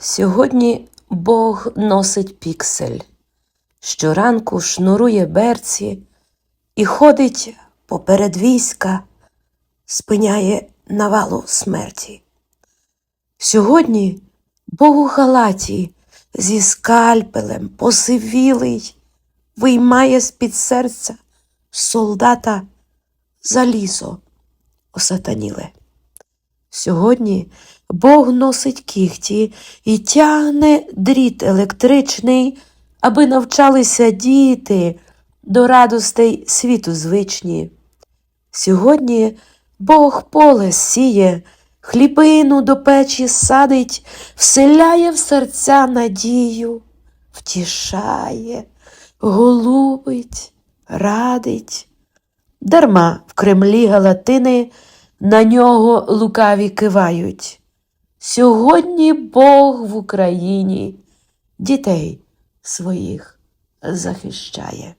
Сьогодні Бог носить піксель, щоранку шнурує берці і ходить поперед війська, спиняє навалу смерті. Сьогодні Бог у халаті зі скальпелем посивілий виймає з-під серця солдата залізо осатаніле. Сьогодні Бог носить кіхті і тягне дріт електричний, аби навчалися діти до радостей світу звичні. Сьогодні Бог поле сіє, хлібину до печі садить, вселяє в серця надію, втішає, голубить, радить. Дарма в Кремлі Галатини на нього лукаві кивають. Сьогодні Бог в Україні дітей своїх захищає.